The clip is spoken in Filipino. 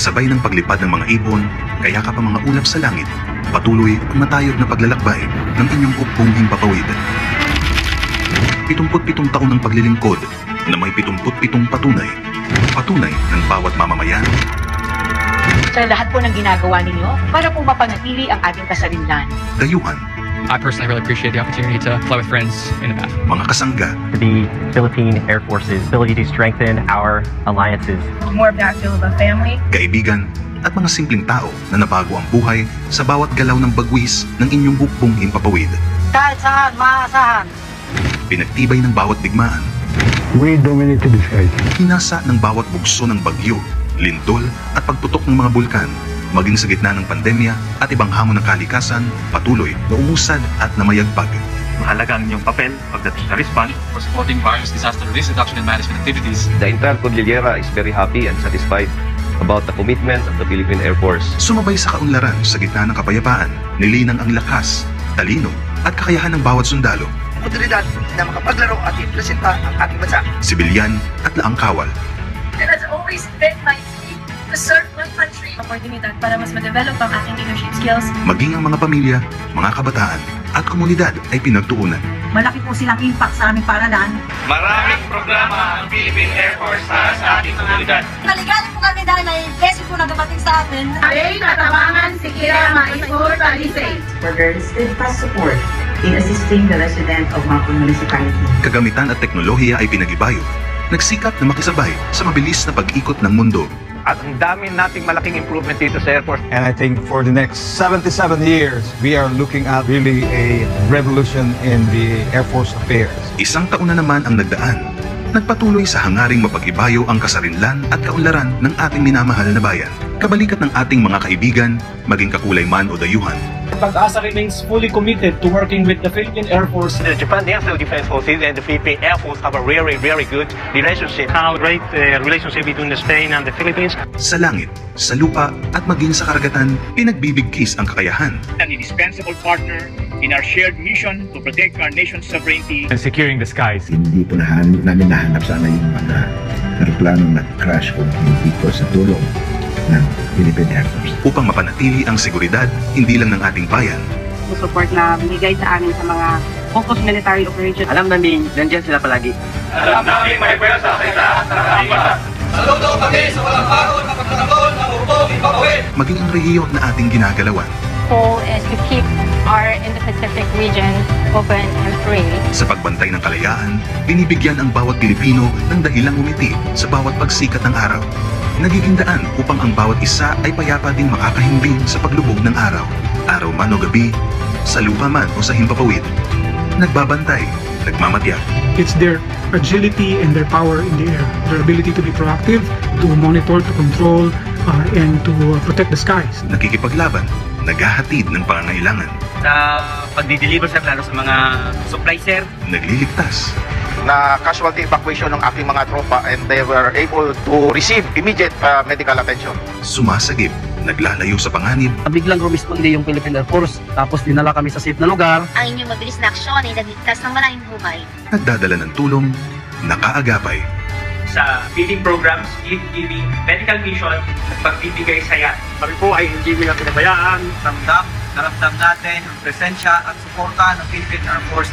kasabay ng paglipad ng mga ibon, kaya ka pa mga ulap sa langit, patuloy ang matayog na paglalakbay ng inyong hukbong himpapawid. 77 taon ng paglilingkod na may 77 patunay. Patunay ng bawat mamamayan, sa lahat po ng ginagawa ninyo para po mapanatili ang ating kasarinlan. dayuhan, I personally really appreciate the opportunity to fly with friends in the bath. mga kasangga, to the Philippine Air Force's ability to strengthen our alliances. more of that feel of a family. kaibigan, at mga simpleng tao na nabago ang buhay sa bawat galaw ng bagwis ng inyong hukbong himpapawid. Kahit saan, maasahan. Pinagtibay ng bawat digmaan, We dominated the skies. hinasa ng bawat bugso ng bagyo, lindol at pagputok ng mga bulkan, maging sa gitna ng pandemya at ibang hamon ng kalikasan, patuloy na umusad at namayagpag. Mahalaga ang inyong papel pagdating sa response. For supporting virus disaster risk reduction and management activities. The entire Cordillera is very happy and satisfied about the commitment of the Philippine Air Force. Sumabay sa kaunlaran sa gitna ng kapayapaan, nilinang ang lakas, talino at kakayahan ng bawat sundalo, Otoridad na makapaglaro at ipresenta ang ating bansa. sibilyan at laang kawal. It has always been my to serve my country. Oportunidad para mas ma-develop ang ating leadership skills. Maging ang mga pamilya, mga kabataan at komunidad ay pinagtuunan. Malaki po silang impact sa aming paralan. Maraming programa ang Philippine Air Force para sa ating komunidad. Naligalig po kami dahil may blessing po na dumating sa atin. Alay, Katabangan, Sikira, Maisur, Talisay. For their steadfast support in assisting the resident of Mapon Municipality. Kagamitan at teknolohiya ay pinagibayo. Nagsikap na makisabay sa mabilis na pag-ikot ng mundo. At ang dami nating malaking improvement dito sa Air Force. And I think for the next 77 years, we are looking at really a revolution in the Air Force affairs. Isang taon na naman ang nagdaan. Nagpatuloy sa hangaring mapag-ibayo ang kasarinlan at kaunlaran ng ating minamahal na bayan. Kabalikat ng ating mga kaibigan, maging kakulay man o dayuhan, Pag-asa remains fully committed to working with the Philippine Air Force The Japan National Defense Forces and the Philippine Air Force have a very, very good relationship. How great uh, relationship between Spain and the Philippines. sa langit, sa lupa at maging sa karagatan, pinagbibigkis ang kakayahan. an indispensable partner in our shared mission to protect our nation's sovereignty And securing the skies. Hindi po nahanap, namin nahanap sana yung mga aeroplanong nag-crash kung hindi po sa tulong ng Philippine Air Force. upang mapanatili ang seguridad hindi lang ng ating bayan, support na binigay sa amin sa mga focus military operations. Alam namin, nandyan sila palagi. Alam namin may pwersa sa itaas ng ating bansa. maging ang rehiyon na ating ginagalawan. Goal is to keep our Indo-Pacific region open and free. Sa pagbantay ng kalayaan, binibigyan ang bawat Pilipino ng dahilang umiti sa bawat pagsikat ng araw. Nagiging daan upang ang bawat isa ay payapa ding makakahimbing sa paglubog ng araw. Araw man o gabi, sa lupa man o sa himpapawid. Nagbabantay, nagmamatyak. it's their agility and their power in the air their ability to be proactive to monitor to control uh, and to uh, protect the skies Nakikipaglaban, naghahatid ng pangangailangan, Sa pagdi-deliver sa klaro sa mga supply sir. nagliligtas, Na casualty evacuation ng aking mga tropa and they were able to receive immediate uh, medical attention. sumasagip, naglalayo sa panganib, Biglang rumisponde yung Philippine Air Force. Tapos dinala kami sa safe na lugar. Ang inyong mabilis na aksyon ay nagligtas ng maraming buhay. nagdadala ng tulong, nakaagapay, sa feeding programs gift-giving medical mission at pagbibigay saya. Kami po ay hindi nila pinabayaan. Ramdam, naramdam natin ang presensya at suporta ng Philippine Air Force